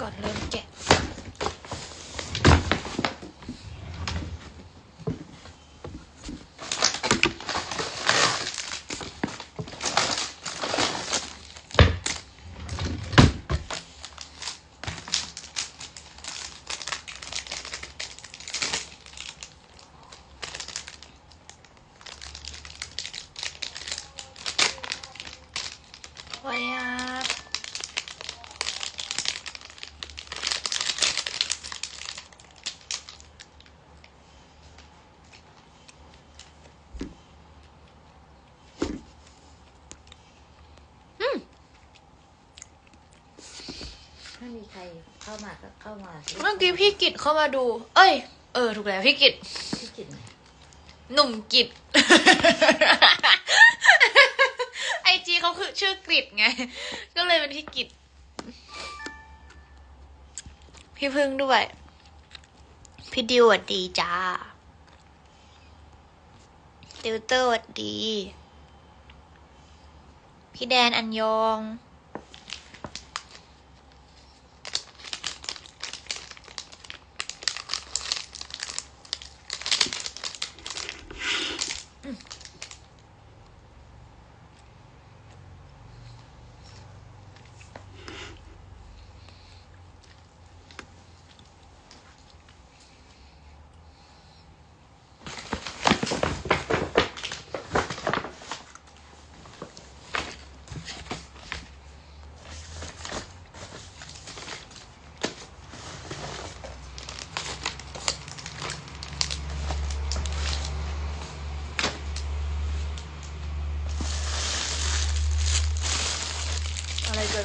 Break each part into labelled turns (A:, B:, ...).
A: ก่อนเริ่มแกะ ไว้ครับ
B: ถ้ามีใครเข้ามาก็เข้ามาสิ
A: เมื่อกี้พี่กิจเข้ามาดู เอ้ย เออ ถูกแล้วพี่กิจ
B: พี่กิน
A: หนุ่มกิจไอจีเขาคือชื่อกริดไง ก็เลยเป็นพี่กิจพี่พึ่งด้วย พี่ดิวสวัสดีจ้าติวเตอร์สวัสดี พี่แดนอันยอง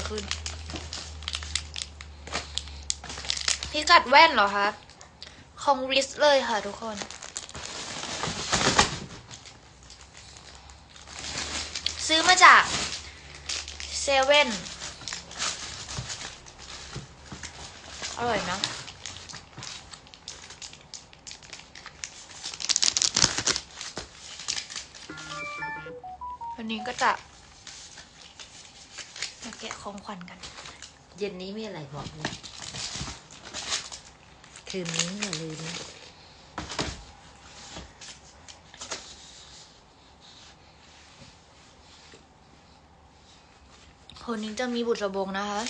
A: ขึ้นพี่กัดแว่นเหรอคะของริสเลยค่ะทุกคน ซื้อมาจากเซเว่นอร่อยนะวันนี้ก็จะ แกะของขวัญกัน
B: เย็นนี้มีอะไรบอกเลยคืนนี้อย่าลืมนะ
A: คนนี้จะมีบุตรบงนะคะ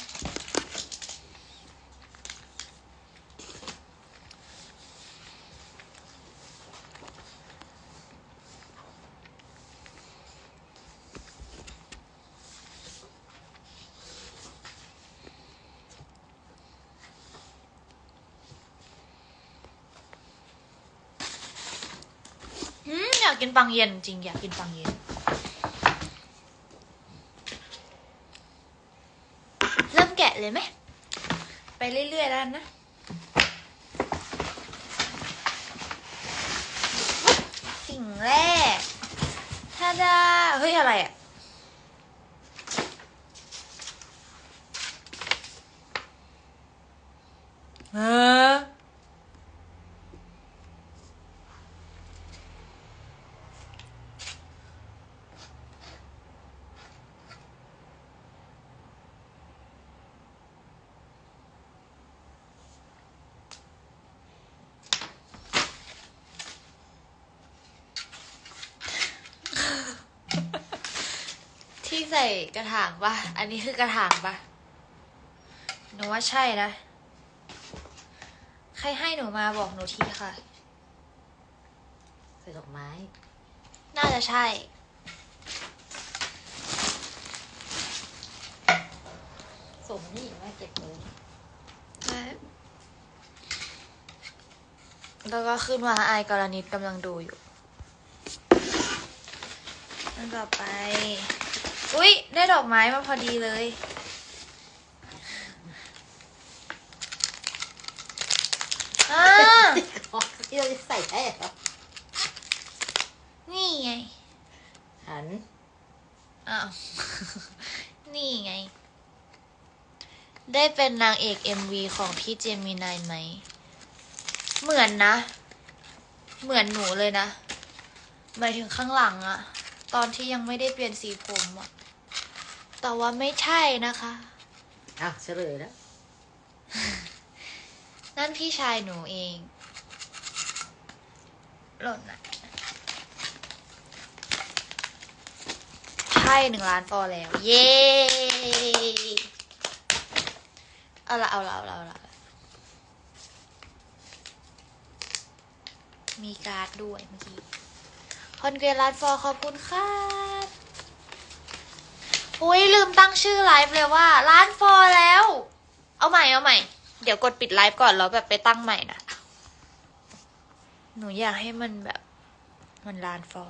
A: กินปังเย็นจริง อยากกินปังเย็น เริ่มแกะเลยไหม ไปเรื่อยๆแล้วนะสิ่งแรกท่าดาเฮ้ย อะไรอะเออ ที่ใส่กระถางปะอันนี้คือกระถางปะหนูว่าใช่นะ ใครให้หนูมาบอกหนูทีค่ะ
B: ใส่ดอกไม้
A: น่าจะใช่
B: ส่งนี่แม่เก็บเลย
A: แล้วก็ขึ้นมาอายกรณิตกำลังดูอยู่ อันต่อไป อุ๊ย ได้ดอกไม้มาพอดีเลย อ่า
B: ที่เราจะใส่ได้เหรอ
A: นี่ไง
B: หัน
A: อ้าว นี่ไง ได้เป็นนางเอก MV ของพี่เจมินายไหม เหมือนนะ เหมือนหนูเลยนะ หมายถึงข้างหลังอะ ตอนที่ยังไม่ได้เปลี่ยนสีผมอะ แต่ว่าไม่ใช่นะคะ
B: อะเฉลยแล้ว
A: นั่นพี่ชายหนูเอง หล่นนะใช่หนึ่งล้านฟอลแล้ว เย้เอาละเอาละเอาละเอาละมีการ์ดด้วยเมื่อกี้คอนเกรล้านฟอลขอบคุณครับ อุ้ยลืมตั้งชื่อไลฟ์เลยว่าล้านฟอลแล้ว เอาใหม่เอาใหม่ เดี๋ยวกดปิดไลฟ์ก่อนแล้วแบบไปตั้งใหม่นะ หนูอยากให้มันแบบ มันล้านฟอล